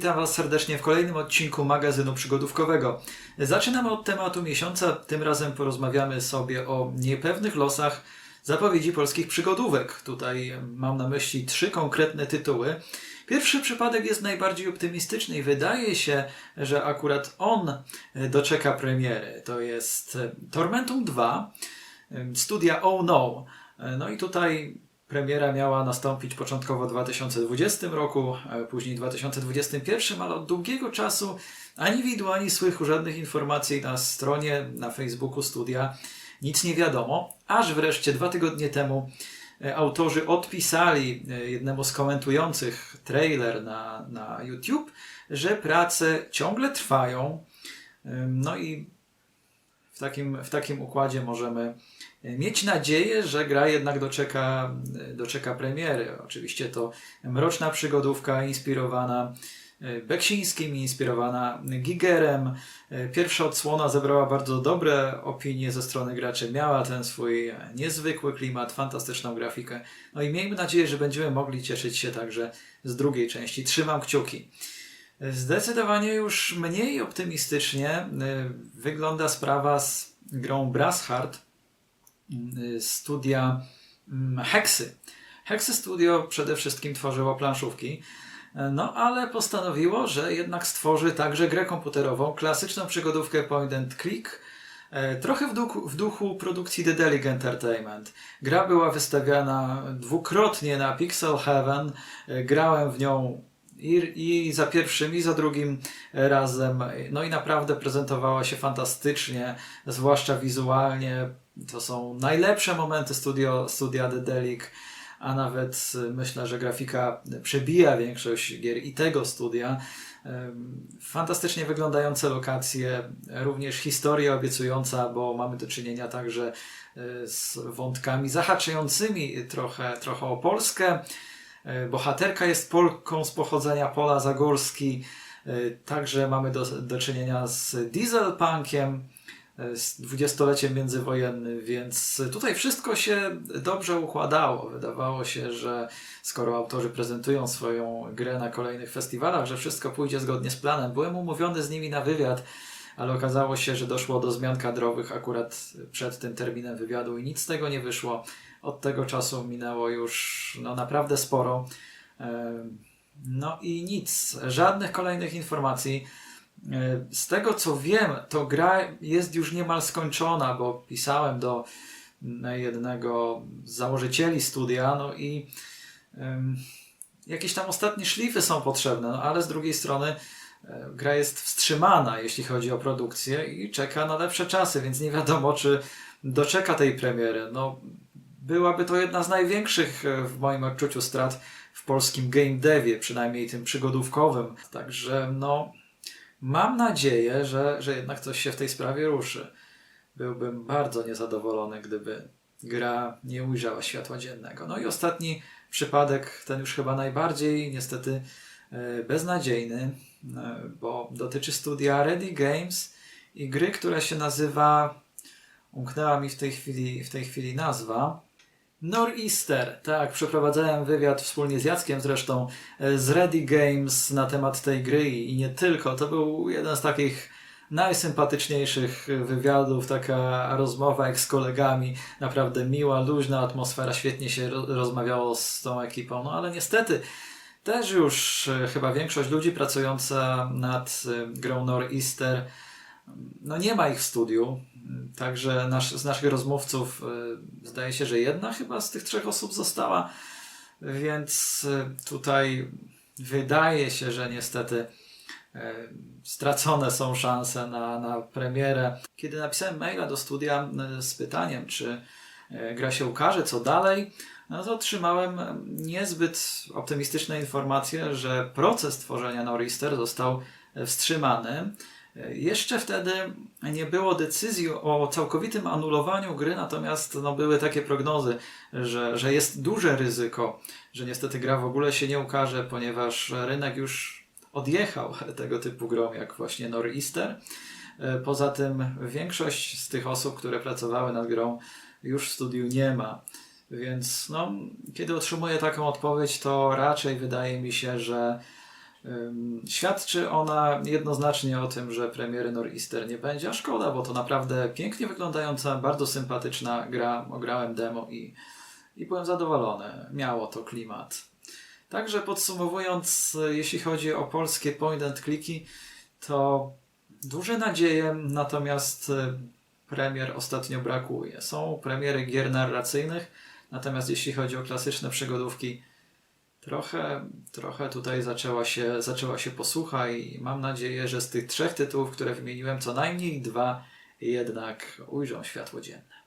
witam Was serdecznie w kolejnym odcinku magazynu przygodówkowego. Zaczynamy od tematu miesiąca. Tym razem porozmawiamy sobie o niepewnych losach zapowiedzi polskich przygodówek. Tutaj mam na myśli trzy konkretne tytuły. Pierwszy przypadek jest najbardziej optymistyczny i wydaje się, że akurat on doczeka premiery. To jest Tormentum 2 studia Oh No. No i tutaj Premiera miała nastąpić początkowo w 2020 roku, później w 2021, ale od długiego czasu ani widu, ani słychu żadnych informacji na stronie, na Facebooku studia nic nie wiadomo, aż wreszcie dwa tygodnie temu e, autorzy odpisali e, jednemu z komentujących trailer na, na YouTube, że prace ciągle trwają. No i w takim, w takim układzie możemy mieć nadzieję, że gra jednak doczeka, doczeka premiery. Oczywiście to mroczna przygodówka inspirowana e, Beksińskim, inspirowana Gigerem. E, pierwsza odsłona zebrała bardzo dobre opinie ze strony graczy. Miała ten swój niezwykły klimat, fantastyczną grafikę. No i miejmy nadzieję, że będziemy mogli cieszyć się także z drugiej części. Trzymam kciuki. Zdecydowanie już mniej optymistycznie e, wygląda sprawa z grą Brass Heart Y, studia mm, Hexy. Hexy Studio przede wszystkim tworzyło planszówki, no ale postanowiło, że jednak stworzy także grę komputerową, klasyczną przygodówkę point and click, e, trochę w duchu, w duchu produkcji The Delig Entertainment. Gra była wystawiana dwukrotnie na Pixel Heaven, e, grałem w nią i, i za pierwszym, i za drugim razem. No i naprawdę prezentowała się fantastycznie, zwłaszcza wizualnie. To są najlepsze momenty studio, studia Delic, a nawet y, myślę, że grafika przebija większość gier i tego studia. Fantastycznie wyglądające lokacje, również historia obiecująca, bo mamy do czynienia także y, z wątkami zahaczającymi trochę, trochę o Polskę. Y, bohaterka jest Polką z pochodzenia Pola Zagórski. Także mamy do, do czynienia z dieselpunkiem z dwudziestoleciem międzywojennym, więc tutaj wszystko się dobrze układało. Wydawało się, że skoro autorzy prezentują swoją grę na kolejnych festiwalach, że wszystko pójdzie zgodnie z planem. Byłem umówiony z nimi na wywiad, ale okazało się, że doszło do zmian kadrowych akurat przed tym terminem wywiadu i nic z tego nie wyszło. Od tego czasu minęło już no, naprawdę sporo. No i nic, żadnych kolejnych informacji. E, z tego co wiem, to gra jest już niemal skończona, bo pisałem do jednego z założycieli studia, no i um, jakieś tam ostatnie szlify są potrzebne, no ale z drugiej strony e, gra jest wstrzymana, jeśli chodzi o produkcję i czeka na lepsze czasy, więc nie wiadomo, czy doczeka tej premiery. No, byłaby to jedna z największych e, w moim odczuciu strat w polskim game devie, przynajmniej tym przygodówkowym. Także no, Mam nadzieję, że, że jednak coś się w tej sprawie ruszy. Byłbym bardzo niezadowolony, gdyby gra nie ujrzała światła dziennego. No i ostatni przypadek, ten już chyba najbardziej niestety e, beznadziejny, e, bo dotyczy studia Ready Games i gry, która się nazywa, umknęła mi w tej chwili, w tej chwili nazwa, Nor'easter, tak, przeprowadzałem wywiad wspólnie z Jackiem zresztą e, z Ready Games na temat tej gry i nie tylko. To był jeden z takich najsympatyczniejszych wywiadów, taka rozmowa jak z kolegami, naprawdę miła, luźna atmosfera, świetnie się rozmawiało z tą ekipą, no ale niestety też już e, chyba większość ludzi pracująca nad e, grą Nor'easter no nie ma ich w studiu, także nasz, z naszych rozmówców y, zdaje się, że jedna chyba z tych trzech osób została, więc y, tutaj wydaje się, że niestety y, stracone są szanse na, na premierę. Kiedy napisałem maila do studia z pytaniem, czy gra się ukaże, co dalej, no to otrzymałem niezbyt optymistyczne informacje, że proces tworzenia Norrister został wstrzymany. Jeszcze wtedy nie było decyzji o całkowitym anulowaniu gry, natomiast no, były takie prognozy, że, że jest duże ryzyko, że niestety gra w ogóle się nie ukaże, ponieważ rynek już odjechał tego typu grom, jak właśnie Nor'easter. Poza tym większość z tych osób, które pracowały nad grą, już w studiu nie ma. Więc no, kiedy otrzymuję taką odpowiedź, to raczej wydaje mi się, że Świadczy ona jednoznacznie o tym, że premiery Nor'easter nie będzie, a szkoda, bo to naprawdę pięknie wyglądająca, bardzo sympatyczna gra. Ograłem demo i, i byłem zadowolony. Miało to klimat. Także podsumowując, jeśli chodzi o polskie point and clicky, to duże nadzieje, natomiast y, premier ostatnio brakuje. Są premiery gier narracyjnych, natomiast jeśli chodzi o klasyczne przygodówki, trochę, trochę tutaj zaczęła się, zaczęła się posłucha i mam nadzieję, że z tych trzech tytułów, które wymieniłem, co najmniej dwa jednak ujrzą światło dzienne.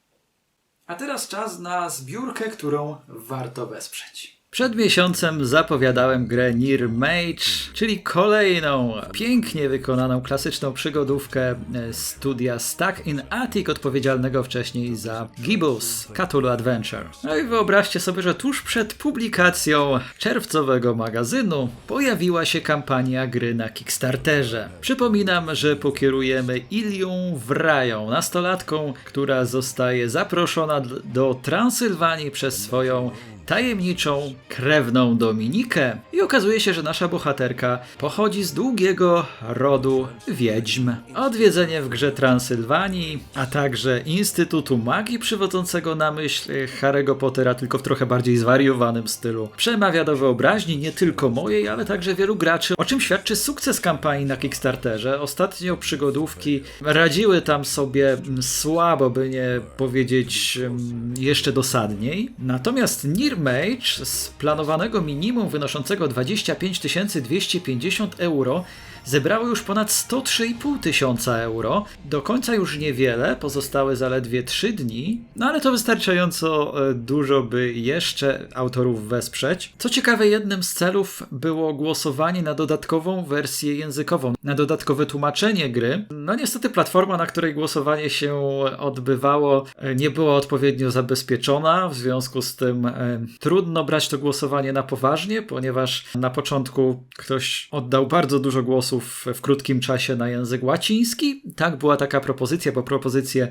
A teraz czas na zbiórkę, którą warto wesprzeć. Przed miesiącem zapowiadałem grę Near Mage, czyli kolejną pięknie wykonaną klasyczną przygodówkę e, studia Stuck in Attic, odpowiedzialnego wcześniej za Gibbous Cthulhu Adventure. No i wyobraźcie sobie, że tuż przed publikacją czerwcowego magazynu pojawiła się kampania gry na Kickstarterze. Przypominam, że pokierujemy Ilią Wrają, nastolatką, która zostaje zaproszona do Transylwanii przez swoją tajemniczą, krewną Dominikę i okazuje się, że nasza bohaterka pochodzi z długiego rodu wiedźm. Odwiedzenie w grze Transylwanii, a także Instytutu Magii przywodzącego na myśl Harry'ego Pottera, tylko w trochę bardziej zwariowanym stylu. Przemawia do wyobraźni nie tylko mojej, ale także wielu graczy, o czym świadczy sukces kampanii na Kickstarterze. Ostatnio przygodówki radziły tam sobie słabo, by nie powiedzieć mm, jeszcze dosadniej. Natomiast Near Mage z planowanego minimum wynoszącego 25 250 euro zebrało już ponad 103,5 tysiąca euro. Do końca już niewiele, pozostałe zaledwie 3 dni, no ale to wystarczająco e, dużo, by jeszcze autorów wesprzeć. Co ciekawe, jednym z celów było głosowanie na dodatkową wersję językową, na dodatkowe tłumaczenie gry. No niestety platforma, na której głosowanie się odbywało, e, nie była odpowiednio zabezpieczona, w związku z tym e, trudno brać to głosowanie na poważnie, ponieważ na początku ktoś oddał bardzo dużo w krótkim czasie na język łaciński. Tak, była taka propozycja, bo propozycje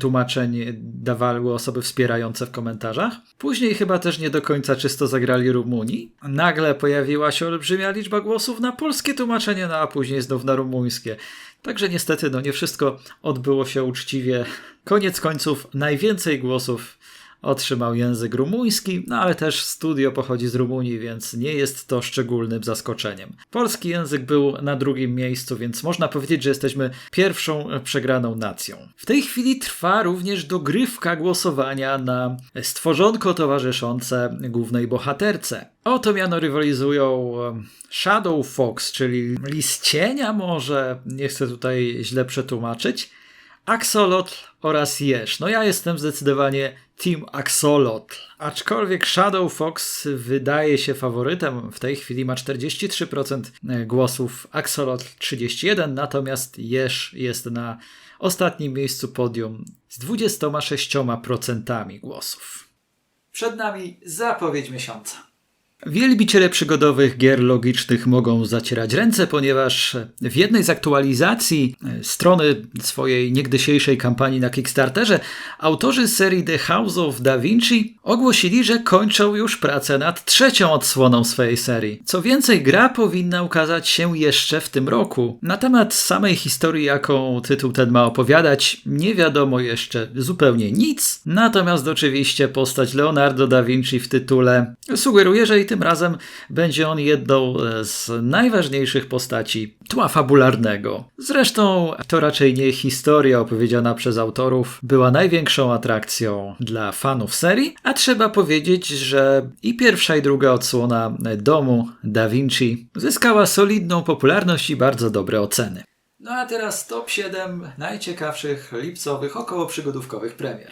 tłumaczeń dawały osoby wspierające w komentarzach. Później chyba też nie do końca czysto zagrali Rumuni. Nagle pojawiła się olbrzymia liczba głosów na polskie tłumaczenie, no a później znów na rumuńskie. Także niestety, no nie wszystko odbyło się uczciwie. Koniec końców, najwięcej głosów otrzymał język rumuński, no ale też studio pochodzi z Rumunii, więc nie jest to szczególnym zaskoczeniem. Polski język był na drugim miejscu, więc można powiedzieć, że jesteśmy pierwszą przegraną nacją. W tej chwili trwa również dogrywka głosowania na stworzonko towarzyszące głównej bohaterce. O to miano rywalizują Shadow Fox, czyli list cienia może, nie chcę tutaj źle przetłumaczyć, Axolotl oraz Jeż. No ja jestem zdecydowanie Team Axolotl. Aczkolwiek Shadow Fox wydaje się faworytem. W tej chwili ma 43% głosów, Axolotl 31%, natomiast Jeż jest na ostatnim miejscu podium z 26% głosów. Przed nami zapowiedź miesiąca. Wielbiciele przygodowych gier logicznych mogą zacierać ręce, ponieważ w jednej z aktualizacji e, strony swojej niegdysiejszej kampanii na Kickstarterze autorzy serii The House of Da Vinci ogłosili, że kończą już pracę nad trzecią odsłoną swojej serii. Co więcej, gra powinna ukazać się jeszcze w tym roku. Na temat samej historii, jaką tytuł ten ma opowiadać, nie wiadomo jeszcze zupełnie nic, natomiast oczywiście postać Leonardo da Vinci w tytule sugeruje, że i tym razem będzie on jedną z najważniejszych postaci tła fabularnego. Zresztą to raczej nie historia opowiedziana przez autorów była największą atrakcją dla fanów serii, a trzeba powiedzieć, że i pierwsza i druga odsłona domu Da Vinci zyskała solidną popularność i bardzo dobre oceny. No a teraz top 7 najciekawszych lipcowych około przygodówkowych premier.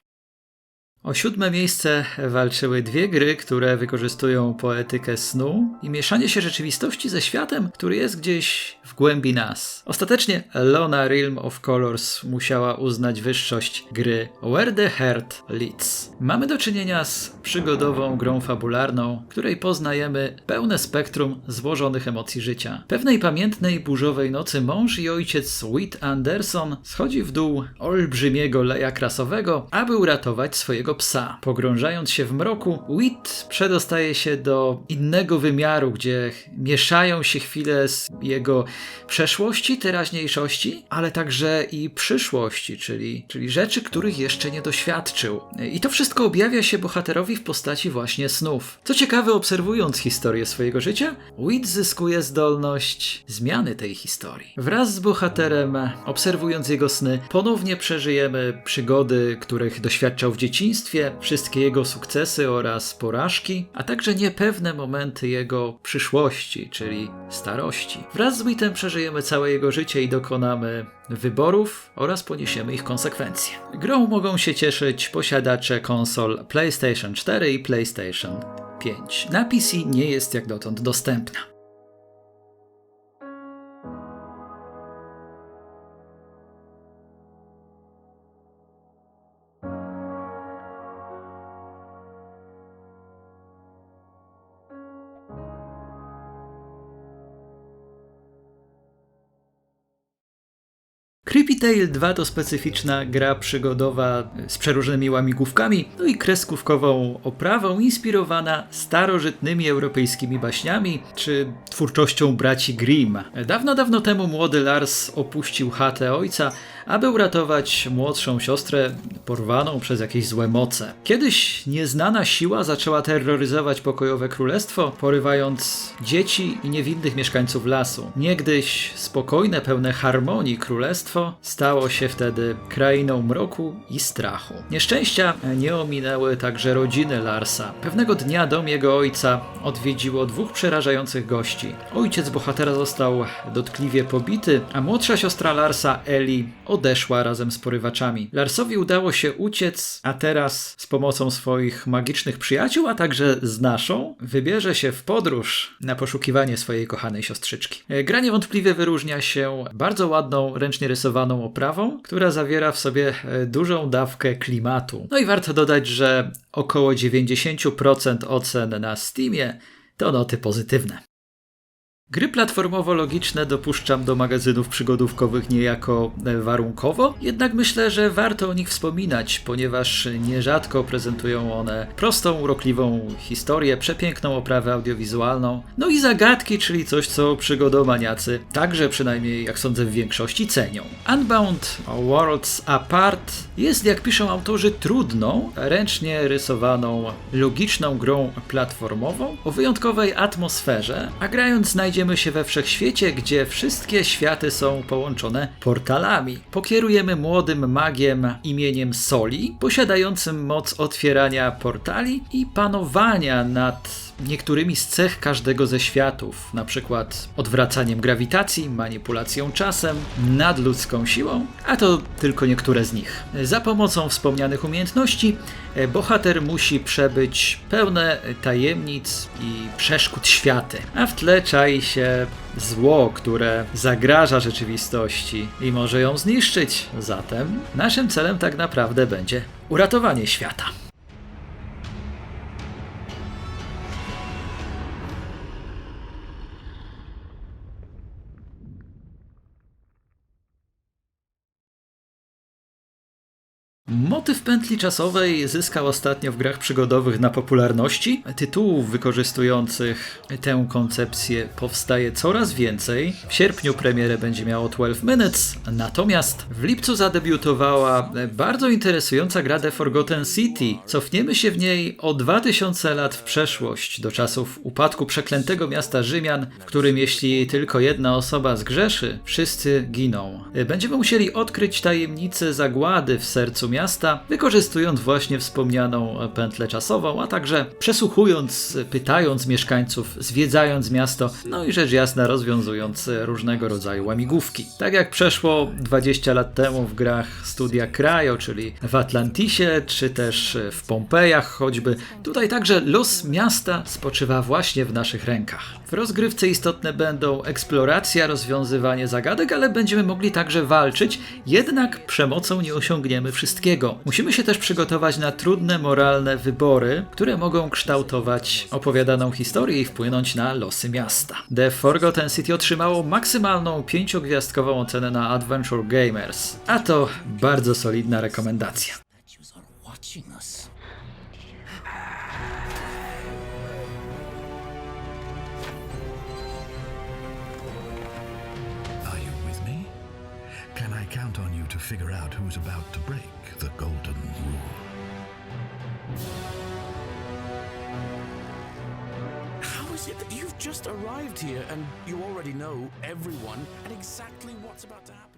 O siódme miejsce walczyły dwie gry, które wykorzystują poetykę snu i mieszanie się rzeczywistości ze światem, który jest gdzieś w głębi nas. Ostatecznie Lona Realm of Colors musiała uznać wyższość gry Where the Heart Leads. Mamy do czynienia z przygodową grą fabularną, której poznajemy pełne spektrum złożonych emocji życia. Pewnej pamiętnej burzowej nocy mąż i ojciec Whit Anderson schodzi w dół olbrzymiego leja krasowego, aby uratować swojego swojego psa. Pogrążając się w mroku, Wit przedostaje się do innego wymiaru, gdzie mieszają się chwile z jego przeszłości, teraźniejszości, ale także i przyszłości, czyli, czyli rzeczy, których jeszcze nie doświadczył. I to wszystko objawia się bohaterowi w postaci właśnie snów. Co ciekawe, obserwując historię swojego życia, Wit zyskuje zdolność zmiany tej historii. Wraz z bohaterem, obserwując jego sny, ponownie przeżyjemy przygody, których doświadczał w dzieciństwie, wszystkie jego sukcesy oraz porażki, a także niepewne momenty jego przyszłości, czyli starości. Wraz z Witem przeżyjemy całe jego życie i dokonamy wyborów oraz poniesiemy ich konsekwencje. Grą mogą się cieszyć posiadacze konsol PlayStation 4 i PlayStation 5. Na PC nie jest jak dotąd dostępna. Tale 2 to specyficzna gra przygodowa z przeróżnymi łamigłówkami, no i kreskówkową oprawą inspirowana starożytnymi europejskimi baśniami czy twórczością braci Grimm. Dawno, dawno temu młody Lars opuścił chatę ojca, aby uratować młodszą siostrę porwaną przez jakieś złe moce. Kiedyś nieznana siła zaczęła terroryzować pokojowe królestwo, porywając dzieci i niewinnych mieszkańców lasu. Niegdyś spokojne, pełne harmonii królestwo stało się wtedy krainą mroku i strachu. Nieszczęścia nie ominęły także rodziny Larsa. Pewnego dnia dom jego ojca odwiedziło dwóch przerażających gości. Ojciec bohatera został dotkliwie pobity, a młodsza siostra Larsa, Eli, odeszła razem z porywaczami. Larsowi udało się uciec, a teraz z pomocą swoich magicznych przyjaciół, a także z naszą, wybierze się w podróż na poszukiwanie swojej kochanej siostrzyczki. E, gra niewątpliwie wyróżnia się bardzo ładną, ręcznie rysowaną oprawą, która zawiera w sobie e, dużą dawkę klimatu. No i warto dodać, że około 90% ocen na Steamie to noty pozytywne. Gry platformowo-logiczne dopuszczam do magazynów przygodówkowych niejako e, warunkowo, jednak myślę, że warto o nich wspominać, ponieważ nierzadko prezentują one prostą, urokliwą historię, przepiękną oprawę audiowizualną, no i zagadki, czyli coś, co przygodomaniacy także przynajmniej, jak sądzę, w większości cenią. Unbound Worlds Apart jest, jak piszą autorzy, trudną, ręcznie rysowaną, logiczną grą platformową o wyjątkowej atmosferze, a grając znajdzie znajdziemy się we wszechświecie, gdzie wszystkie światy są połączone portalami. Pokierujemy młodym magiem imieniem Soli, posiadającym moc otwierania portali i panowania nad niektórymi z cech każdego ze światów, na przykład odwracaniem grawitacji, manipulacją czasem, nadludzką siłą, a to tylko niektóre z nich. Za pomocą wspomnianych umiejętności e, bohater musi przebyć pełne tajemnic i przeszkód światy, a w tle czai się zło, które zagraża rzeczywistości i może ją zniszczyć. Zatem naszym celem tak naprawdę będzie uratowanie świata. Motyw pętli czasowej zyskał ostatnio w grach przygodowych na popularności. Tytułów wykorzystujących tę koncepcję powstaje coraz więcej. W sierpniu premierę będzie miało 12 Minutes, natomiast w lipcu zadebiutowała bardzo interesująca gra The Forgotten City. Cofniemy się w niej o 2000 lat w przeszłość, do czasów upadku przeklętego miasta Rzymian, w którym jeśli tylko jedna osoba zgrzeszy, wszyscy giną. Będziemy musieli odkryć tajemnicę zagłady w sercu miasta miasta, wykorzystując właśnie wspomnianą pętlę czasową, a także przesłuchując, pytając mieszkańców, zwiedzając miasto, no i rzecz jasna rozwiązując różnego rodzaju łamigłówki. Tak jak przeszło 20 lat temu w grach studia Cryo, czyli w Atlantisie, czy też w Pompejach choćby, tutaj także los miasta spoczywa właśnie w naszych rękach. W rozgrywce istotne będą eksploracja, rozwiązywanie zagadek, ale będziemy mogli także walczyć, jednak przemocą nie osiągniemy wszystkiego Musimy się też przygotować na trudne moralne wybory, które mogą kształtować opowiadaną historię i wpłynąć na losy miasta. The Forgotten City otrzymało maksymalną pięciogwiazdkową ocenę na Adventure Gamers, a to bardzo solidna rekomendacja. count on you to figure out who's about to break. The golden rule. How is it that you've just arrived here and you already know everyone and exactly what's about to happen?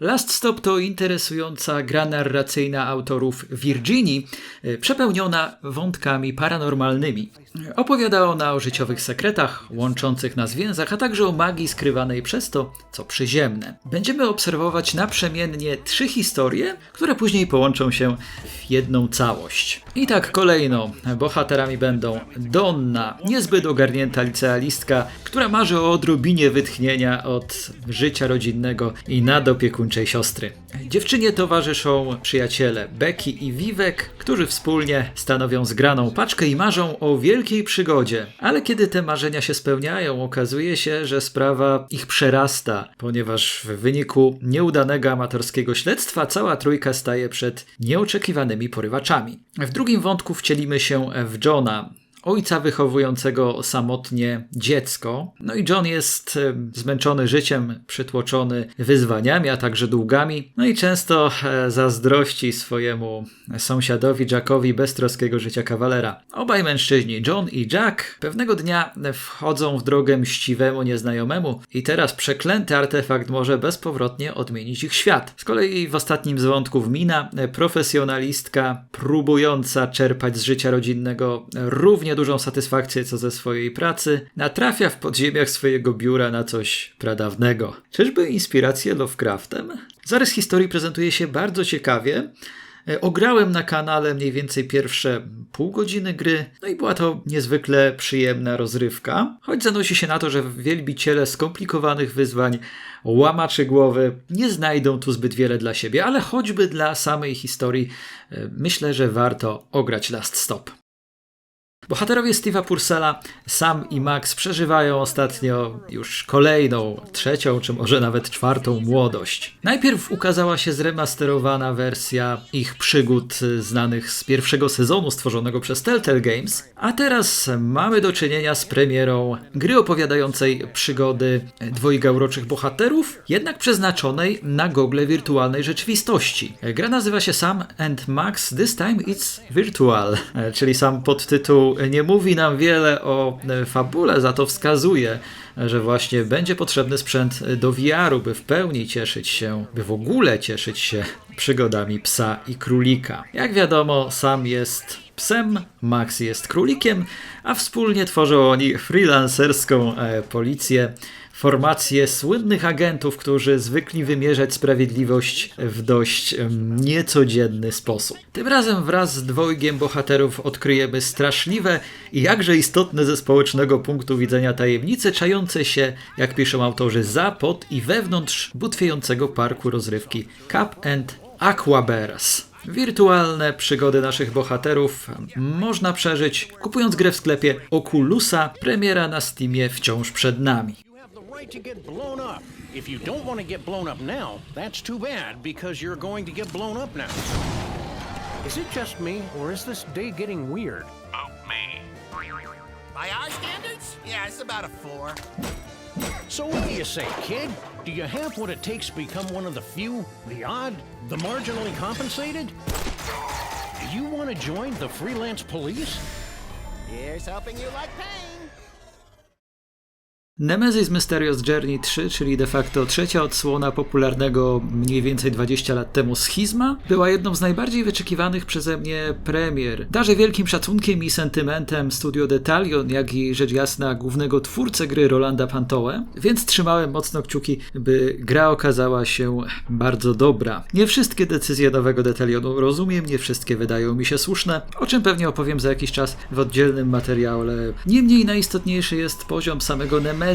Last Stop to interesująca gra narracyjna autorów Virginii, y, przepełniona wątkami paranormalnymi. Opowiada ona o życiowych sekretach łączących nas więzach, a także o magii skrywanej przez to, co przyziemne. Będziemy obserwować naprzemiennie trzy historie, które później połączą się w jedną całość. I tak kolejno bohaterami będą Donna, niezbyt ogarnięta licealistka, która marzy o odrobinie wytchnienia od życia rodzinnego i nadopiekuńczej siostry. Dziewczynie towarzyszą przyjaciele Becky i Vivek, którzy wspólnie stanowią zgraną paczkę i marzą o wielkiej przygodzie. Ale kiedy te marzenia się spełniają, okazuje się, że sprawa ich przerasta, ponieważ w wyniku nieudanego amatorskiego śledztwa cała trójka staje przed nieoczekiwanymi porywaczami. W drugim wątku wcielimy się w Johna, ojca wychowującego samotnie dziecko. No i John jest e, zmęczony życiem, przytłoczony wyzwaniami, a także długami. No i często e, zazdrości swojemu sąsiadowi Jackowi beztroskiego życia kawalera. Obaj mężczyźni, John i Jack, pewnego dnia wchodzą w drogę mściwemu nieznajomemu i teraz przeklęty artefakt może bezpowrotnie odmienić ich świat. Z kolei w ostatnim z wątków Mina, profesjonalistka próbująca czerpać z życia rodzinnego równie dużą satysfakcję co ze swojej pracy, natrafia w podziemiach swojego biura na coś pradawnego. Czyżby inspirację Lovecraftem? Zarys historii prezentuje się bardzo ciekawie. E, Ograłem na kanale mniej więcej pierwsze pół godziny gry, no i była to niezwykle przyjemna rozrywka, choć zanosi się na to, że wielbiciele skomplikowanych wyzwań, łamaczy głowy nie znajdą tu zbyt wiele dla siebie, ale choćby dla samej historii e, myślę, że warto ograć Last Stop. Bohaterowie Steve'a Pursella, Sam i Max przeżywają ostatnio już kolejną, trzecią czy może nawet czwartą młodość. Najpierw ukazała się zremasterowana wersja ich przygód znanych z pierwszego sezonu stworzonego przez Telltale Games, a teraz mamy do czynienia z premierą gry opowiadającej przygody dwojga uroczych bohaterów, jednak przeznaczonej na gogle wirtualnej rzeczywistości. Gra nazywa się Sam and Max This Time It's Virtual, czyli sam podtytuł nie mówi nam wiele o e, fabule, za to wskazuje, że właśnie będzie potrzebny sprzęt do VR-u, by w pełni cieszyć się, by w ogóle cieszyć się przygodami psa i królika. Jak wiadomo, sam jest psem, Max jest królikiem, a wspólnie tworzą oni freelancerską e, policję, formację słynnych agentów, którzy zwykli wymierzać sprawiedliwość w dość niecodzienny sposób. Tym razem wraz z dwojgiem bohaterów odkryjemy straszliwe i jakże istotne ze społecznego punktu widzenia tajemnice czające się, jak piszą autorzy, za, pod i wewnątrz butwiejącego parku rozrywki Cap and Aquabears. Wirtualne przygody naszych bohaterów można przeżyć kupując grę w sklepie Oculusa. Premiera na Steamie wciąż przed nami. You have the right to get blown up. If you don't want to get blown up now, that's too bad because you're going to get blown up now. Is it just me, or is this day getting weird? Oh, me. By our standards, yeah, it's about a four. So what do you say, kid? Do you have what it takes to become one of the few, the odd, the marginally compensated? Do you want to join the freelance police? Here's hoping you like pain. Nemesis Mysterious Journey 3, czyli de facto trzecia odsłona popularnego mniej więcej 20 lat temu schizma, była jedną z najbardziej wyczekiwanych przeze mnie premier. Darzę wielkim szacunkiem i sentymentem Studio Detalion, jak i rzecz jasna głównego twórcę gry Rolanda Pantoe, więc trzymałem mocno kciuki, by gra okazała się bardzo dobra. Nie wszystkie decyzje nowego Detalionu rozumiem, nie wszystkie wydają mi się słuszne, o czym pewnie opowiem za jakiś czas w oddzielnym materiale. Niemniej najistotniejszy jest poziom samego Nemesis.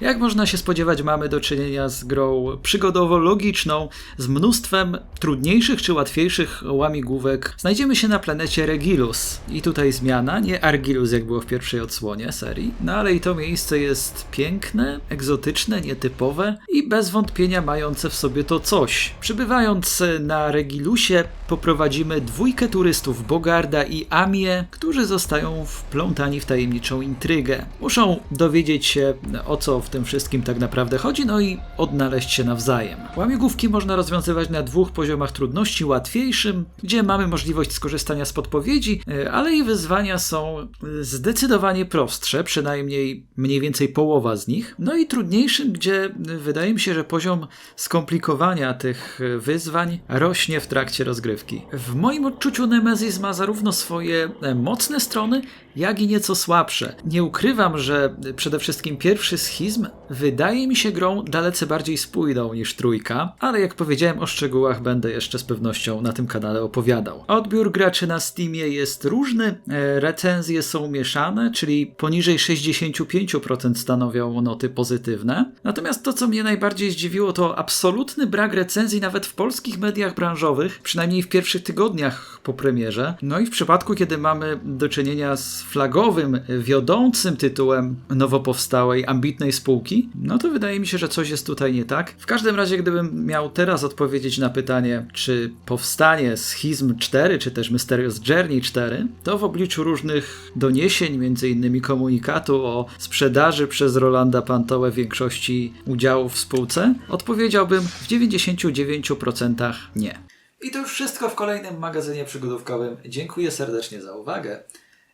Jak można się spodziewać, mamy do czynienia z grą przygodowo-logiczną, z mnóstwem trudniejszych czy łatwiejszych łamigłówek. Znajdziemy się na planecie Regilus. I tutaj zmiana, nie Argilus, jak było w pierwszej odsłonie serii. No ale i to miejsce jest piękne, egzotyczne, nietypowe i bez wątpienia mające w sobie to coś. Przybywając na Regilusie, poprowadzimy dwójkę turystów Bogarda i Amie, którzy zostają wplątani w tajemniczą intrygę. Muszą dowiedzieć się, o co w tym wszystkim tak naprawdę chodzi, no i odnaleźć się nawzajem. Łamigłówki można rozwiązywać na dwóch poziomach trudności: łatwiejszym, gdzie mamy możliwość skorzystania z podpowiedzi, e, ale i wyzwania są zdecydowanie prostsze, przynajmniej mniej więcej połowa z nich. No i trudniejszym, gdzie wydaje mi się, że poziom skomplikowania tych e, wyzwań rośnie w trakcie rozgrywki. W moim odczuciu Nemesis ma zarówno swoje e, mocne strony, jak i nieco słabsze. Nie ukrywam, że przede wszystkim pierwszy schizm wydaje mi się grą dalece bardziej spójną niż trójka, ale jak powiedziałem o szczegółach będę jeszcze z pewnością na tym kanale opowiadał. Odbiór graczy na Steamie jest różny, e, recenzje są mieszane, czyli poniżej 65% stanowią noty pozytywne. Natomiast to, co mnie najbardziej zdziwiło, to absolutny brak recenzji nawet w polskich mediach branżowych, przynajmniej w pierwszych tygodniach po premierze. No i w przypadku, kiedy mamy do czynienia z flagowym, wiodącym tytułem nowo powstałej, ambitnej spółki, no to wydaje mi się, że coś jest tutaj nie tak. W każdym razie, gdybym miał teraz odpowiedzieć na pytanie, czy powstanie Schizm 4, czy też Mysterious Journey 4, to w obliczu różnych doniesień, między innymi komunikatu o sprzedaży przez Rolanda Pantołę większości udziałów w spółce, odpowiedziałbym w 99% nie. I to już wszystko w kolejnym magazynie przygodówkowym. Dziękuję serdecznie za uwagę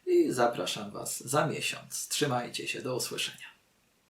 i zapraszam Was za miesiąc. Trzymajcie się, do usłyszenia.